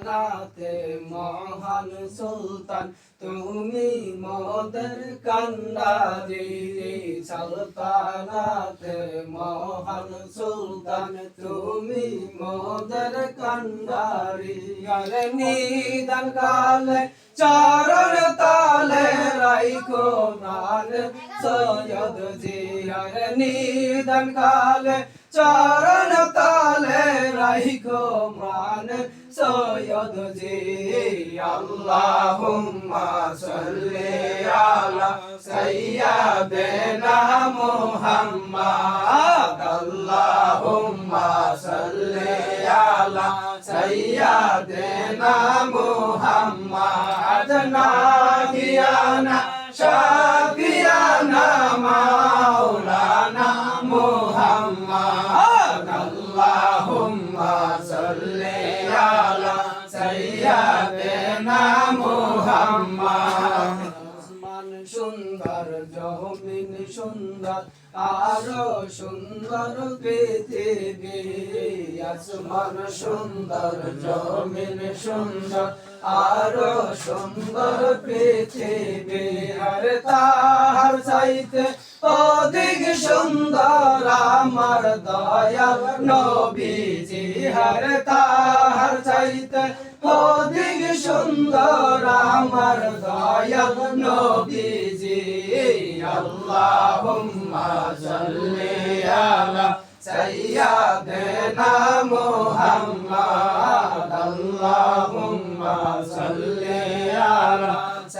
সালতানাতে মহান সুলতান। তুমি মোদের কান্ডারি, সালতানাতে মহান সুলতান। তুমি মোদের কান্ডারি, আর নিদান কালে চরণ তালে রাইখো প্রাণ সৈয়দ জিয়ার নিদান কালে চরণ তালে রাইখো প্রাণ। সৈয়দ জি আল্লাহুম্মা সাল্লি আলা সাইয়্যিদিনা মুহাম্মাদ, আল্লাহুম্মা সাল্লি আলা সাইয়্যিদিনা মুহাম্মাদ নাবিয়ানা শাফিয়ানা, মাওলানা আসমান সুন্দর জমিন সুন্দর, আরও সুন্দর পৃথিবী। আসমান সুন্দর জমিন সুন্দর, আরও সুন্দর পৃথিবী। আর তাহার চাইতে অধিক সুন্দর আমার দয়াল নবীজি। হর তাহার চাইতে অধিক সুন্দর আমার দয়াল নবীজি আল্লাহুম্মা সাল্লি আলা সাইয়্যিদিনা মুহাম্মাদ আল্লাহুম্মা সাল্লি আলা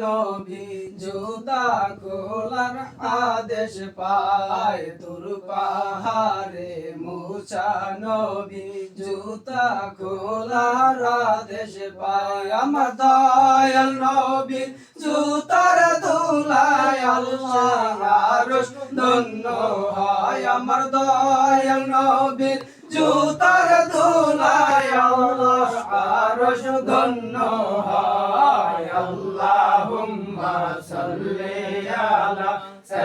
নবী জুদা খোলার আদেশ পায়, তোর পাহাড়ে মুসা নবী জুতা খোলার আদেশ পায়। আমার দয়াল নবী জুতার ধুলায় আল্লাহ আরশ ধন্য হয়। আমার দয়াল নবীর জুতার ধুলায় আল্লাহ আরশ ধন্য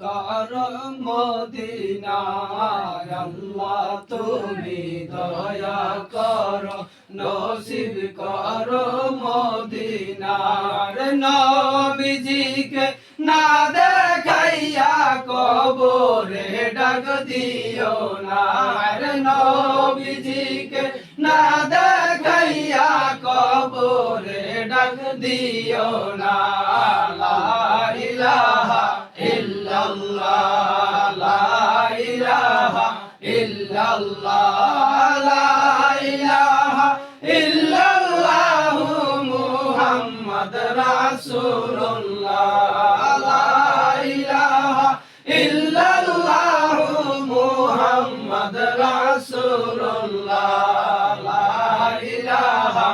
কর মদিনা আল্লাহ তুমি দয়া কর। নসিব কর মদিনার নবীজিকে। না দেখাইয়া কবরে ডাক দিও না নবীজিকে। না দেখাইয়া কবরে ডাক দিও না ইলাহা ইল্লাল্লাহ লা ইলাহা ইল্লাল্লাহ লা ইলাহা ইল্লাল্লাহ মুহাম্মদ রাসূলুল্লাহ লা ইলাহা ইল্লাল্লাহ মুহাম্মদ রাসূলুল্লাহ লা ইলাহা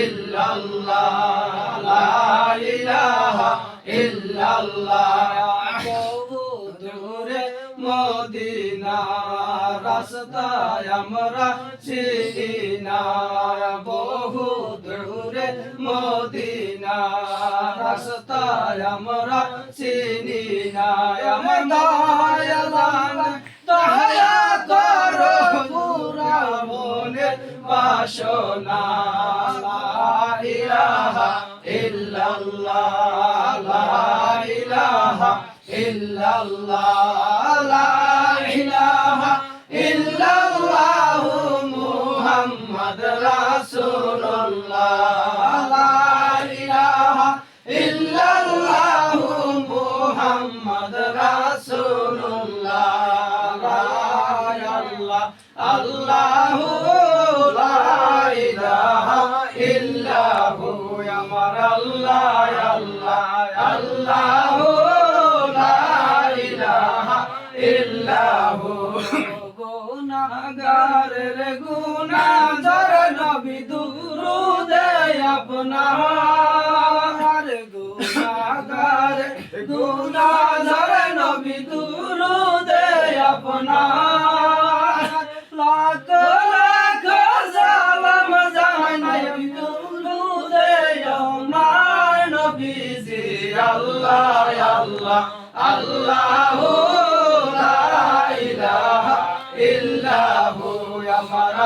ইল্লাল্লাহ লা ইলাহা ইল্লাল্লাহ মদিনা রাস্তায় আমরা চিনা বহু দূরে মদিনা, রাস্তায় আমরা চিনি না আমার দয়ালান দয়া করো পুরা মনে বাসনা ইলাহা ইল্লাল্লাহ ইলাহা ইল্লাল্লাহ গুনাহগারের গুনাহগার নবী দুরুদে আপনার। গুনাহগার গুনাহগার নবী দুরুদে আপনার। লাখ লাখ সালাম জানাই দুরুদে আমার নবীজি। আল্লাহ আল্লাহ, আল্লাহু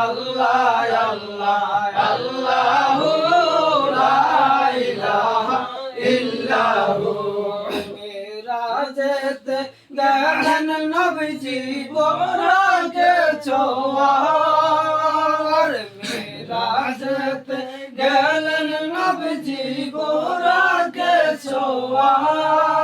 আল্লাহ আল্লাহ, আল্লাহু লা ইলাহা ইল্লাহু মিরাজেতে গান নবীজি বোরাকে ছোয়ার মিরাজেতে গেলেন নবীজি বোরাকে ছোয়ার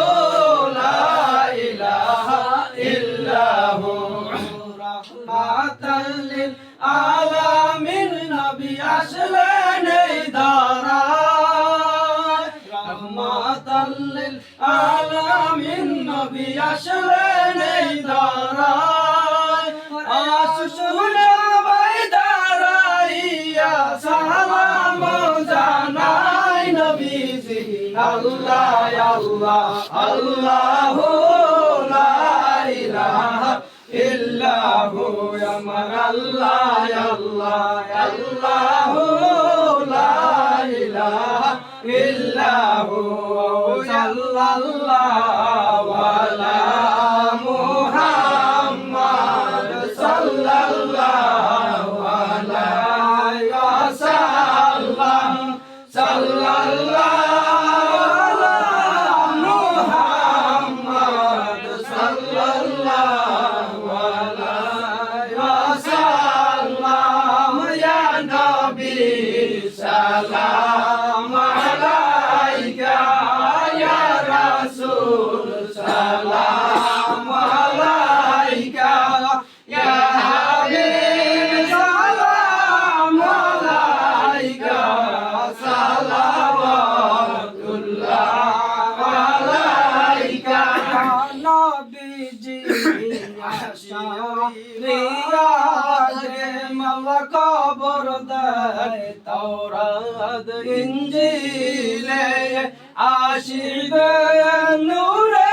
দারায় রাহমাতাল লিল আলামিন নবী আসলেন এই দারায় আসুনে বাই দাঁড়াইয়া সালাম জানাই নবীজি। আল্লাহ আল্লাহ আল্লাহ, লা ইলাহা আল্লাহ ইঞ্জিলে আসিবে নূরে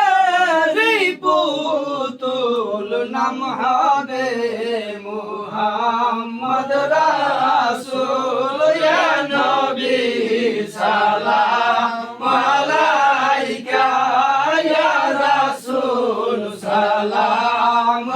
পুতুল নাম হবে মুহাম্মদ রাসূল, ইয়া নবী, সালাম আলাইকা, ইয়া রাসূল, সালাম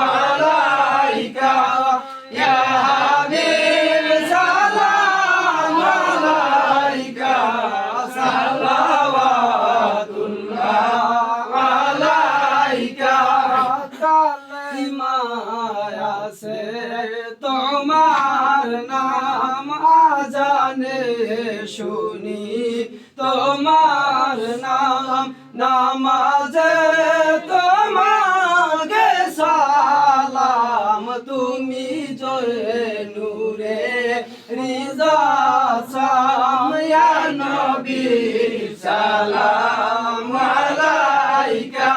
শুনি তোমার নাম, নামাজে তোমাকে সালাম। তুমি জয় নূরে রিজা সাম ইয়া নবী সালাম আলাইকা।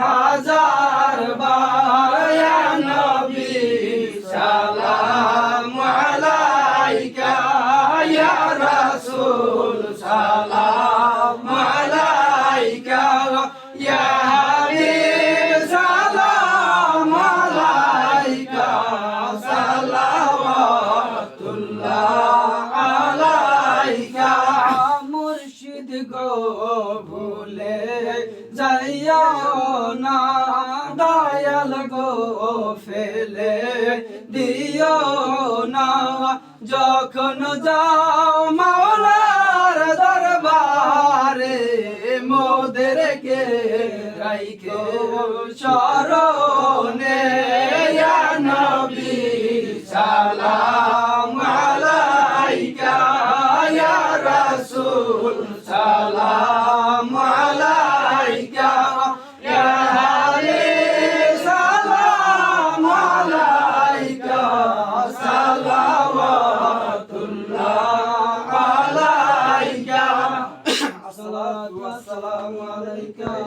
হাজার বার। না, দয়াল গো ফেলে দিও না। যখন যাও মাওলার দরবারে মোদেরকে রাইখো চরণে নবী, সালাম আলাইকা, ইয়া রাসূল।